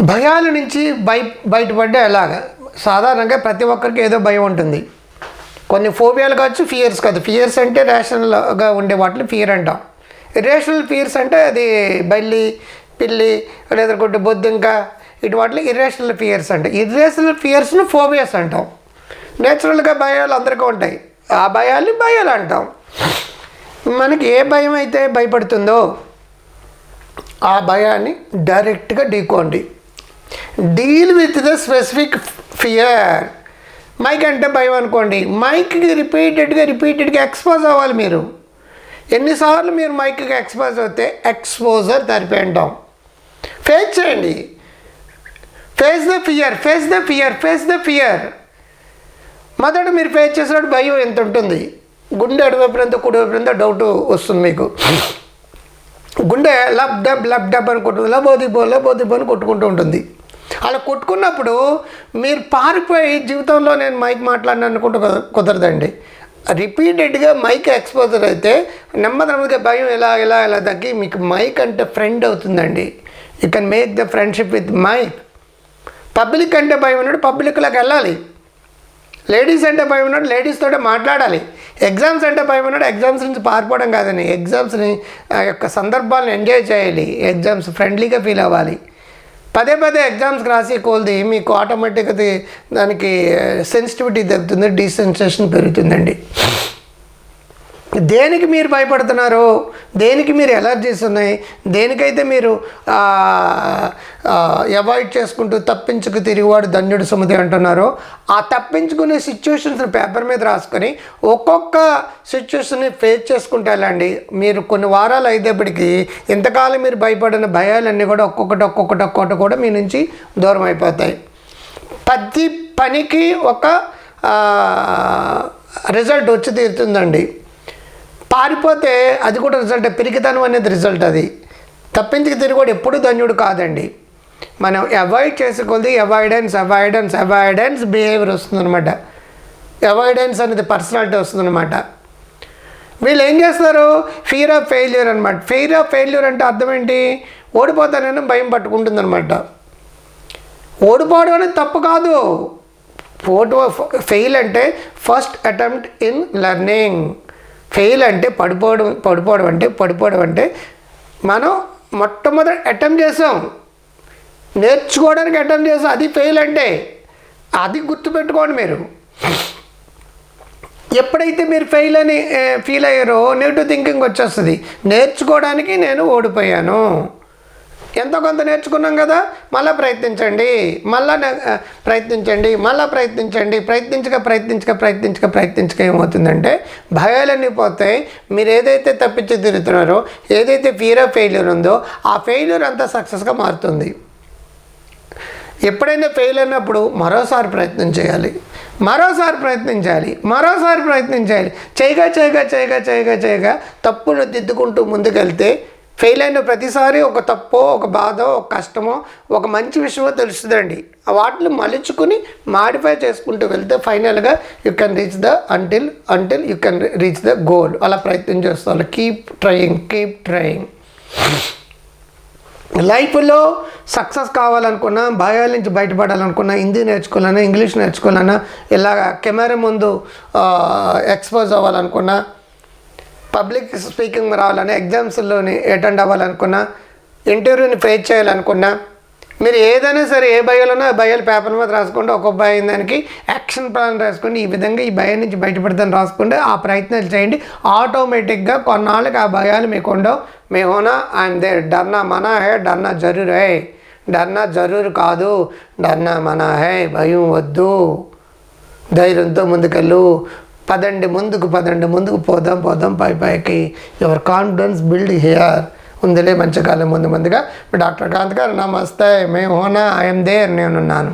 భయాల నుంచి బయ బయటపడ్డా ఎలాగ? సాధారణంగా ప్రతి ఒక్కరికి ఏదో భయం ఉంటుంది. కొన్ని ఫోబియాలు కావచ్చు ఫియర్స్ కాదు. ఫియర్స్ అంటే రేషనల్గా ఉండే వాటిని ఫియర్ అంటాం. ఇరేషనల్ ఫియర్స్ అంటే అది బల్లి పిల్లి లేదనుకుంటే బొద్దింక ఇటు వాటిని ఇరేషనల్ ఫియర్స్ అంటే. ఇరేషనల్ ఫియర్స్ను ఫోబియాస్ అంటాం. నేచురల్గా భయాలు అందరికీ ఉంటాయి. ఆ భయాల్ని భయాలు అంటాం. మనకి ఏ భయం అయితే భయపడుతుందో ఆ భయాన్ని డైరెక్ట్గా ఢీకోండి deal with the specific fear mic అంటే భయం అనుకోండి మైక్కి రిపీటెడ్గా రిపీటెడ్గా ఎక్స్పోజ్ అవ్వాలి మీరు ఎన్నిసార్లు మీరు మైక్కి ఎక్స్పోజ్ అవుతే ఎక్స్పోజర్ థెరపీ అంటాం ఫేస్ చేయండి face the fear face the fear face the fear మొదట మీరు ఫేస్ చేసినప్పుడు భయం ఎంత ఉంటుంది గుండె అటువైపు ఎంత కుడివైపు ఎంత డౌట్ వస్తుంది మీకు గుండె లబ్ డబ్ లబ్ డబ్ అని కొట్టు లబోదిబో లబోదిబో అని కొట్టుకుంటూ ఉంటుంది అలా కొట్టుకున్నప్పుడు మీరు పారిపోయి జీవితంలో నేను మైక్ మాట్లాడిన అనుకుంటూ కుద- కుదరదండి. రిపీటెడ్గా మైక్ ఎక్స్పోజర్ అయితే నెమ్మది నెమ్మదిగా భయం ఎలా ఎలా ఎలా తగ్గి మీకు మైక్ అంటే ఫ్రెండ్ అవుతుందండి. You can make the friendship with mic. Public అంటే భయం ఉన్నాడు పబ్లిక్లోకి వెళ్ళాలి. లేడీస్ అంటే భయం ఉన్నాడు లేడీస్తో మాట్లాడాలి. ఎగ్జామ్స్ అంటే భయం ఉన్నాడు ఎగ్జామ్స్ నుంచి పారిపోవడం కాదని ఎగ్జామ్స్ని ఆ యొక్క సందర్భాలను ఎంజాయ్ చేయాలి. ఎగ్జామ్స్ ఫ్రెండ్లీగా ఫీల్ అవ్వాలి. పదే పదే ఎగ్జామ్స్కి రాసి కొలది మీకు ఆటోమేటిక్గా దానికి సెన్సిటివిటీ తగ్గుతుంది డీసెన్సేషన్ పెరుగుతుందండి. దేనికి మీరు భయపడుతున్నారు? దేనికి మీరు ఎలర్జీస్ ఉన్నాయి? దేనికైతే మీరు అవాయిడ్ చేసుకుంటూ తప్పించుకు తిరిగివాడు ధన్యుడు సుమతి అంటున్నారో ఆ తప్పించుకునే సిచ్యువేషన్స్ని పేపర్ మీద రాసుకొని ఒక్కొక్క సిచ్యువేషన్ని ఫేస్ చేసుకుంటూ వెళ్ళండి మీరు కొన్ని వారాలు అయితేప్పటికి ఇంతకాలం మీరు భయపడిన భయాలన్నీ కూడా ఒక్కొక్కటి ఒక్కొక్కటి ఒక్కొక్కటి కూడా మీ నుంచి దూరం అయిపోతాయి. ప్రతి పనికి ఒక రిజల్ట్ వచ్చి తీరుతుందండి. పారిపోతే అది కూడా రిజల్ట్ పిరికితనం అనేది రిజల్ట్ అది. తప్పించి తిరిగి ఎప్పుడు ధన్యుడు కాదండి. మనం అవాయిడ్ చేసుకోవాలి అవాయిడెన్స్ అవాయిడెన్స్ అవాయిడెన్స్ బిహేవియర్ వస్తుందన్నమాట. అవాయిడెన్స్ అనేది పర్సనాలిటీ వస్తుందన్నమాట. వీళ్ళు ఏం చేస్తారు ఫీర్ ఆఫ్ ఫెయిల్యూర్ అనమాట ఫీర్ ఆఫ్ ఫెయిల్యూర్ అంటే అర్థం ఏంటి? ఓడిపోతానని భయం పట్టుకుంటుంది అనమాట ఓడిపోవడం అనేది తప్పు కాదు. ఫోటో ఫెయిల్ అంటే first attempt in learning fail అంటే పడిపోవడం పడిపోవడం అంటే పడిపోవడం అంటే మనం మొట్టమొదటి అటెంప్ట్ చేసాం. నేర్చుకోవడానికి అటెంప్ట్ చేసాం. అది ఫెయిల్ అంటే అది గుర్తుపెట్టుకోండి మీరు. ఎప్పుడైతే మీరు ఫెయిల్ అని eh, ఫీల్ అయ్యారో నెగిటివ్ థింకింగ్ వచ్చేస్తుంది. నేర్చుకోవడానికి నేను ఓడిపోయాను. ఎంతో కొంత నేర్చుకున్నాం కదా మళ్ళీ ప్రయత్నించండి మళ్ళా ప్రయత్నించండి మళ్ళీ ప్రయత్నించండి ప్రయత్నించక ప్రయత్నించక ప్రయత్నించక ప్రయత్నించక ఏమవుతుందంటే భయాలన్నీ పోతాయి. మీరు ఏదైతే తప్పించి తిరుగుతున్నారో ఏదైతే ఫీర్ ఆఫ్ ఫెయిల్యూర్ ఉందో ఆ ఫెయిల్యూర్ అంతా సక్సెస్గా మారుతుంది. ఎప్పుడైనా ఫెయిల్ అయినప్పుడు మరోసారి ప్రయత్నం చేయాలి. మరోసారి ప్రయత్నించాలి మరోసారి ప్రయత్నించాలి చేయగా చేయగా చేయగా చేయగా చేయగా తప్పును దిద్దుకుంటూ ముందుకెళ్తే ఫెయిల్ అయిన ప్రతిసారి ఒక తప్పో ఒక బాధో ఒక కష్టమో ఒక మంచి విషయమో తెలుస్తుందండి. వాటిని మలుచుకుని మాడిఫై చేసుకుంటూ వెళ్తే ఫైనల్గా you can reach the until until you can reach the goal అలా ప్రయత్నం చేస్తాను కీప్ ట్రయింగ్ కీప్ ట్రయింగ్ లైఫ్లో సక్సెస్ కావాలనుకున్నా భయాల నుంచి బయటపడాలనుకున్నా హిందీ నేర్చుకోవాలన్నా ఇంగ్లీష్ నేర్చుకోవాలన్నా ఇలా కెమెరా ముందు ఎక్స్పోజ్ అవ్వాలనుకున్నా పబ్లిక్ స్పీకింగ్ రావాలని ఎగ్జామ్స్లోని అటెండ్ అవ్వాలనుకున్నా ఇంటర్వ్యూని ఫేస్ చేయాలనుకున్నా మీరు ఏదైనా సరే ఏ భయాలున్నా ఆ భయాలు పేపర్ మీద రాసుకోండి ఒక్కొక్క భయం దానికి యాక్షన్ ప్లాన్ రాసుకోండి ఈ విధంగా ఈ భయం నుంచి బయటపడతాను రాసుకోండి ఆ ప్రయత్నాలు చేయండి. ఆటోమేటిక్గా కొన్నాళ్ళకి ఆ భయాలు మీకు ఉండవు మేమోనా అండ్ దే డర్నా మనా హే డర్నా జరూర్ హే. డర్నా జరూర్ కాదు. డర్నా మనా హే భయం వద్దు. ధైర్యంతో ముందుకెళ్ళు. పదండి ముందుకు పదండి ముందుకు పోదాం పోదాం పై పైకి. యువర్ కాన్ఫిడెన్స్ బిల్డ్ హియర్ ఉందిలే మంచి కాలం ముందు ముందుగా. డాక్టర్ కాంత్ గారు నమస్తే. మేము హోనా ఐఎమ్ దేర్ నేనున్నాను.